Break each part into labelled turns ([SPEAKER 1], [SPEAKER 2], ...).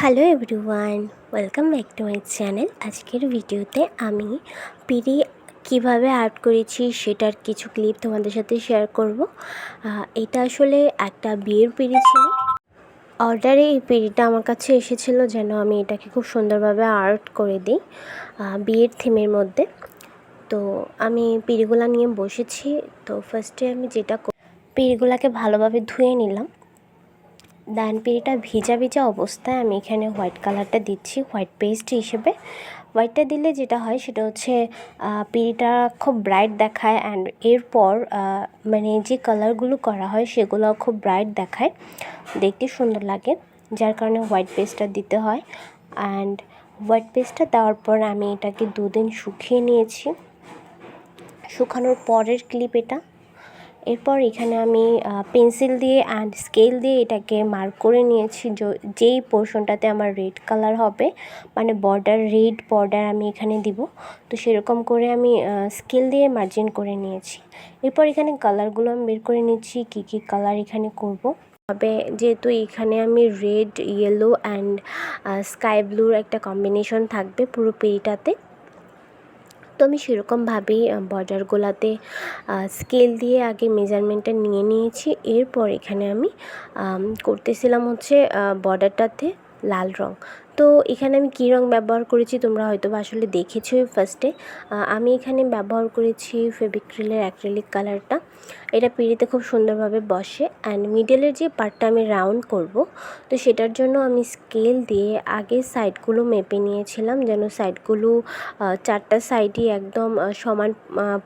[SPEAKER 1] Hello everyone welcome back to my channel আজকের ভিডিওতে আমি পিড়ি কীভাবে আর্ট করেছি সেটার কিছু ক্লিপ তোমাদের সাথে শেয়ার করব। এটা আসলে একটা বিয়ের পিড়ি ছিল। অর্ডারে এই পিড়িটা আমার কাছে এসেছিল যেন আমি এটাকে খুব সুন্দরভাবে আর্ট করে দিই বিয়ের থিমের মধ্যে। তো আমি পিড়িগুলা নিয়ে বসেছি। তো ফার্স্টে আমি যেটা পিড়িগুলাকে ভালোভাবে ধুয়ে নিলাম। দেন পিড়িটা ভিজা ভিজা অবস্থায় আমি এখানে হোয়াইট কালারটা দিচ্ছি, হোয়াইট পেস্ট হিসেবে। হোয়াইটটা দিলে যেটা হয় সেটা হচ্ছে পিড়িটা খুব ব্রাইট দেখায় অ্যান্ড এরপর মানে যে কালারগুলো করা হয় সেগুলো খুব ব্রাইট দেখায়। দেখতে সুন্দর লাগে, যার কারণে হোয়াইট পেস্টটা দিতে হয়। অ্যান্ড হোয়াইট পেস্টটা দেওয়ার পর আমি এটাকে দুদিন শুকিয়ে নিয়েছি। শুকানোর পরের ক্লিপ এটা। এরপর এখানে আমি পেন্সিল দিয়ে অ্যান্ড স্কেল দিয়ে এটাকে মার্ক করে নিয়েছি যেই পোর্শনটাতে আমার রেড কালার হবে মানে বর্ডার রেড বর্ডার আমি এখানে দিব। তো সেরকম করে আমি স্কেল দিয়ে মার্জিন করে নিয়েছি। এরপর এখানে কালারগুলো আমি বের করে নিচ্ছি, কী কী কালার এখানে করব। তবে যেহেতু এখানে আমি রেড ইয়েলো অ্যান্ড স্কাই ব্লুর একটা কম্বিনেশন থাকবে পুরো পেরিটাতে তো আমি সেরকমভাবেই বর্ডারগুলোতে স্কেল দিয়ে আগে মেজারমেন্টটা নিয়ে নিয়েছি। এরপর এখানে আমি করতেছিলাম হচ্ছে বর্ডারটাতে লাল রং। তো এখানে আমি কী রঙ ব্যবহার করেছি তোমরা হয়তো বা আসলে দেখেছোই ফার্স্টে আমি এখানে ব্যবহার করেছি ফেবিক্রিলের অ্যাক্রিলিক কালারটা এটা পিড়িতে খুব সুন্দরভাবে বসে। অ্যান্ড মিডলের যে পার্টটা আমি রাউন্ড করব, তো সেটার জন্য আমি স্কেল দিয়ে আগে সাইডগুলো মেপে নিয়েছিলাম যেন সাইডগুলো চারটা সাইডই একদম সমান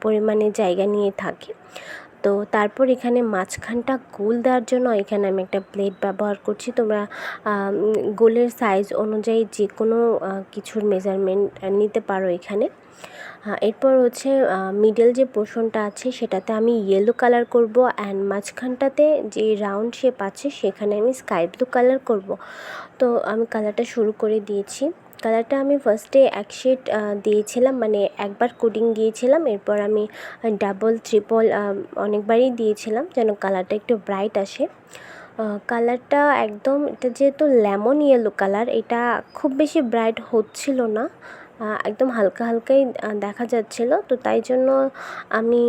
[SPEAKER 1] পরিমাণে জায়গা নিয়ে থাকে। তো তারপর এখানে মাঝখানটা গোল দেওয়ার জন্য এখানে আমি একটা প্লেট ব্যবহার করছি। তোমরা গোলের সাইজ অনুযায়ী যে কোনো কিছুর মেজারমেন্ট নিতে পারো এখানে। এরপর হচ্ছে মিডল যে পোর্শনটা আছে সেটাতে আমি ইয়েলো কালার করব অ্যান্ড মাঝখানটাতে যে রাউন্ড শেপ আছে সেখানে আমি স্কাই ব্লু কালার করব। তো আমি কালারটা শুরু করে দিয়েছি। কালারটা আমি ফার্স্টে এক শেড দিয়েছিলাম মানে একবার কোডিং দিয়েছিলাম, এরপর আমি ডাবল ট্রিপল অনেকবারই দিয়েছিলাম যেন কালারটা একটু ব্রাইট আসে। কালারটা একদম, এটা যেহেতু লেমন ইয়েলো কালার এটা খুব বেশি ব্রাইট হচ্ছিল না একদম হালকা হালকাই দেখা যাচ্ছিল। তো তাই জন্য আমি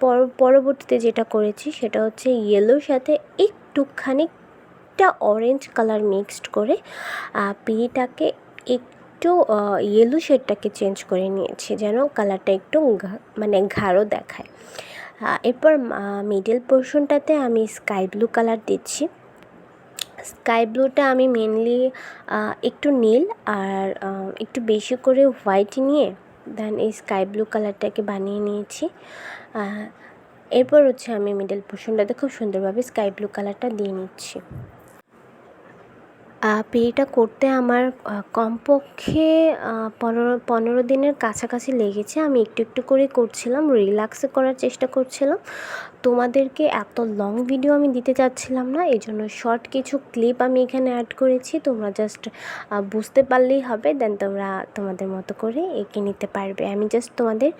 [SPEAKER 1] পর- পরবর্তীতে যেটা করেছি সেটা হচ্ছে ইয়েলোর সাথে একটুখানি একটা অরেঞ্জ কালার মিক্সড করে পিঁড়িটাকে একটু ইয়েলো শেডটাকে চেঞ্জ করে নিয়েছি যেন কালারটা একটু মানে গাঢ় দেখায়। এরপর মিডল পোর্শনটাতে আমি স্কাই ব্লু কালার দিচ্ছি। স্কাই ব্লুটা আমি মেনলি একটু নীল আর একটু বেশি করে হোয়াইট নিয়ে দেন এই স্কাই ব্লু কালারটাকে বানিয়ে নিয়েছি। এরপর হচ্ছে আমি মিডল পোর্শনটাতে খুব সুন্দরভাবে স্কাই ব্লু কালারটা দিয়ে নিচ্ছি। পিড়িটা করতে আমার কমপক্ষে পনেরো পনেরো দিনের কাছাকাছি লেগেছে। আমি একটু একটু করে করছিলাম রিল্যাক্সে করার চেষ্টা করছিলাম। তোমাদেরকে এত লং ভিডিও আমি দিতে চাচ্ছিলাম না, এই জন্য শর্ট কিছু ক্লিপ আমি এখানে অ্যাড করেছি। তোমরা জাস্ট বুঝতে পারলেই হবে দেন তোমরা তোমাদের মতো করে এঁকে নিতে পারবে। আমি জাস্ট তোমাদের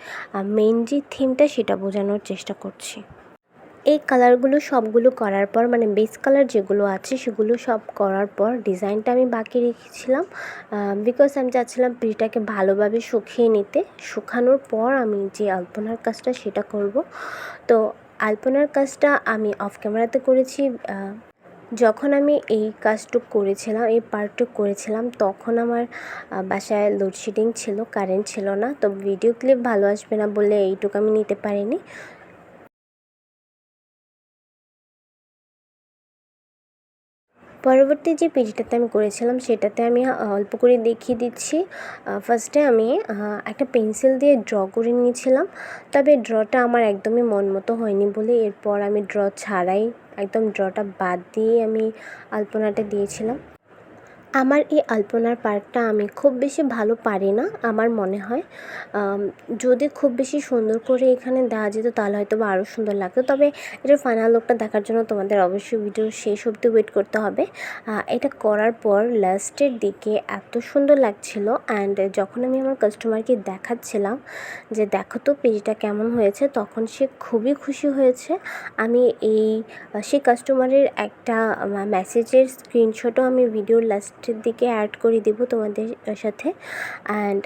[SPEAKER 1] মেন যে থিমটা সেটা বোঝানোর চেষ্টা করছি। এই কালারগুলো সবগুলো করার পর মানে বেস কালার যেগুলো আছে সেগুলো সব করার পর ডিজাইনটা আমি বাকি রেখেছিলাম বিকজ আমি চাচ্ছিলাম পিড়িটাকে ভালোভাবে শুকিয়ে নিতে। শুকানোর পর আমি যে আলপনার কাজটা সেটা করব। তো আলপনার কাজটা আমি অফ ক্যামেরাতে করেছি যখন আমি এই কাজটুক করেছিলাম, এই পার্টটুক করেছিলাম, তখন আমার বাসায় লোডশেডিং ছিল কারেন্ট ছিল না। তো ভিডিও ক্লিপ ভালো আসবে না বলে এইটুকু আমি নিতে পারিনি। পরবর্তী যে পেজটাতে আমি করেছিলাম, সেটাতে আমি অল্প করে দেখিয়ে দিচ্ছি। ফার্স্টে আমি একটা পেন্সিল দিয়ে ড্র করে নিয়েছিলাম। তবে ড্রটা আমার একদমই মন মতো হয়নি বলে এরপর আমি ড্র ছাড়াই, একদম ড্রটা বাদ দিয়ে আমি আলপনাটা দিয়েছিলাম। আমার এই আলপনার পার্টটা আমি খুব বেশি ভালো পারি না, আমার মনে হয়। যদি খুব বেশি সুন্দর করে এখানে দেওয়া যেত তাহলে হয়তো বা আরও সুন্দর লাগতো। তবে এটার ফাইনাল লুকটা দেখার জন্য তোমাদের অবশ্যই ভিডিও শেষ অবধি ওয়েট করতে হবে। এটা করার পর লাস্টের দিকে এত সুন্দর লাগছিল অ্যান্ড যখন আমি আমার কাস্টমারকে দেখাচ্ছিলাম যে, দেখো তো পেজটা কেমন হয়েছে? তখন সে খুবই খুশি হয়েছে। আমি এই সেই কাস্টমারের একটা মেসেজের স্ক্রিনশটও আমি ভিডিওর লাস্ট লাস্টের দিকে অ্যাড করে দিব তোমাদের সাথে। অ্যান্ড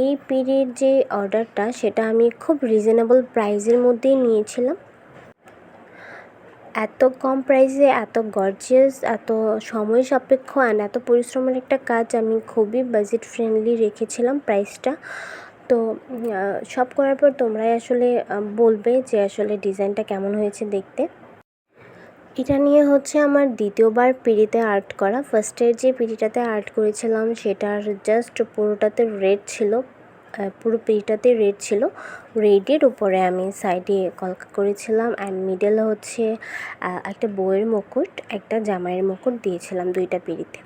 [SPEAKER 1] এই পিড়ির যে অর্ডারটা সেটা আমি খুব রিজনেবল প্রাইসের মধ্যেই নিয়েছিলাম। এত কম প্রাইসে এত গর্জিয়াস এত সময় সাপেক্ষ অ্যান্ড এত পরিশ্রমের একটা কাজ আমি খুবই বাজেট ফ্রেন্ডলি রেখেছিলাম প্রাইসটা তো সব করার পর তোমরাই আসলে বলবে যে আসলে ডিজাইনটা কেমন হয়েছে দেখতে। এটা নিয়ে হচ্ছে আমার দ্বিতীয়বার পিড়িতে আর্ট করা। ফার্স্টের যে পিড়িটাতে আর্ট করেছিলাম সেটার জাস্ট পুরোটাতে রেড ছিল পুরো পিড়িটাতে রেড ছিল। রেডের উপরে আমি সাইডে কলকা করেছিলাম অ্যান্ড মিডলে হচ্ছে একটা বউয়ের মুকুট, একটা জামাইয়ের মুকুট দিয়েছিলাম দুইটা পিড়িতে।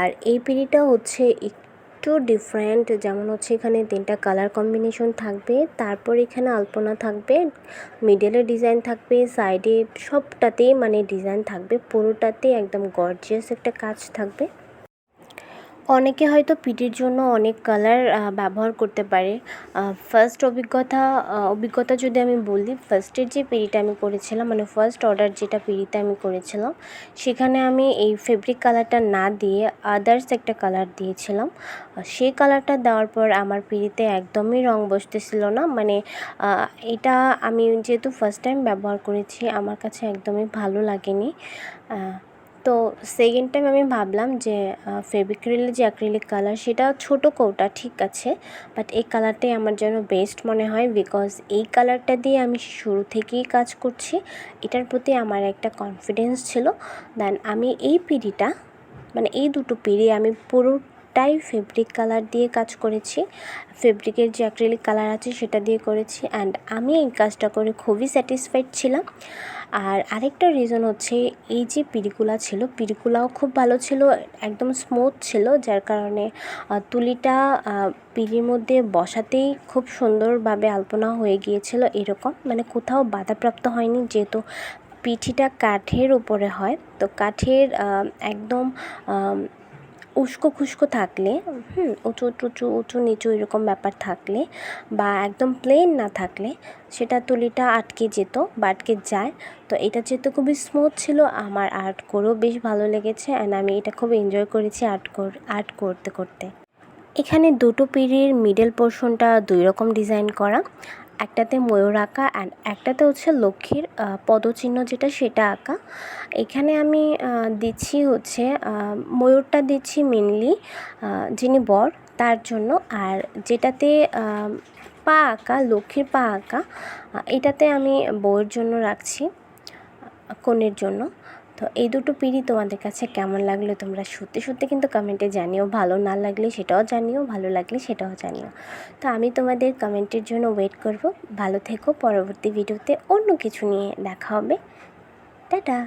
[SPEAKER 1] আর এই পিড়িটা হচ্ছে একটু ডিফারেন্ট যেমন হচ্ছে এখানে তিনটা কালার কম্বিনেশন থাকবে, তারপর এখানে আলপনা থাকবে মিডেলে ডিজাইন থাকবে সাইডে সবটাতেই মানে ডিজাইন থাকবে পুরোটাতে একদম গর্জিয়াস একটা কাজ থাকবে। অনেকে হয়তো পিটির জন্য অনেক কালার ব্যবহার করতে পারে। ফার্স্ট অভিজ্ঞতা অভিজ্ঞতা যদি আমি বলি ফার্স্টের যে পিড়িটা আমি করেছিলাম মানে ফার্স্ট অর্ডার যেটা পিড়িতে আমি করেছিলাম, সেখানে আমি এই ফেব্রিক কালারটা না দিয়ে আদার্স একটা কালার দিয়েছিলাম। সেই কালারটা দেওয়ার পর আমার পিড়িতে একদমই রং বসতেছিল না। মানে এটা আমি যেহেতু ফার্স্ট টাইম ব্যবহার করেছি, আমার কাছে একদমই ভালো লাগেনি। তো সেকেন্ড টাইম আমি ভাবলাম যে ফেব্রিক্রিলের যে অ্যাক্রিলিক কালার সেটা ছোটো কৌটা, ঠিক আছে। বাট এই কালারটাই আমার যেন বেস্ট মনে হয় বিকজ এই কালারটা দিয়ে আমি শুরু থেকেই কাজ করছি। এটার প্রতি আমার একটা কনফিডেন্স ছিল। দেন আমি এই পিড়িটা মানে এই দুটো পিড়ি আমি পুরোটাই ফেব্রিক কালার দিয়ে কাজ করেছি। ফেব্রিকের যে অ্যাক্রিলিক কালার আছে সেটা দিয়ে করেছি অ্যান্ড আমি এই কাজটা করে খুবই স্যাটিসফাইড ছিলাম। আর আরেকটা রিজন হচ্ছে এই যে পিরিকুলা ছিল পিরিকুলাও খুব ভালো ছিল, একদম স্মুথ ছিল, যার কারণে তুলিটা পিড়ির মধ্যে বসাতেই খুব সুন্দরভাবে আলপনা হয়ে গিয়েছিল এরকম। মানে কোথাও বাধাপ্রাপ্ত হয়নি, যেহেতু পিঠিটা কাঠের উপরে হয়। তো কাঠের একদম উস্কো খুস্কো থাকলে, হুম, উঁচু উঁচু উঁচু নিচু এরকম ব্যাপার থাকলে বা একদম প্লেন না থাকলে সেটা তুলিটা আটকে যেত বা আটকে যায়। তো এটা যেহেতু খুবই স্মুথ ছিল, আমার আর্ট করেও বেশ ভালো লেগেছে অ্যান্ড আমি এটা খুব এনজয় করেছি আর্ট আর্ট করতে করতে। এখানে দুটো পিড়ির মিডল পোর্শনটা দুই রকম ডিজাইন করা। একটাতে ময়ূর আঁকা অ্যান্ড একটাতে হচ্ছে লক্ষ্মীর পদচিহ্ন যেটা সেটা আঁকা। এখানে আমি দিচ্ছি হচ্ছে ময়ূরটা দিচ্ছি মেনলি যিনি বর, তার জন্য। আর যেটাতে পা আঁকা, লক্ষ্মীর পা আঁকা এটাতে আমি বউয়ের জন্য রাখছি কনের জন্য। তো এই দুটো পিড়ি তোমাদের কাছে কেমন লাগল তোমরা সত্যি সত্যি কিন্তু কমেন্টে জানিও। ভালো না লাগলে সেটাও জানিও, ভালো লাগলে সেটাও জানিও। তো আমি তোমাদের কমেন্টের জন্য ওয়েট করব। ভালো থেকো, পরবর্তী ভিডিওতে অন্য কিছু নিয়ে দেখা হবে। টাটা!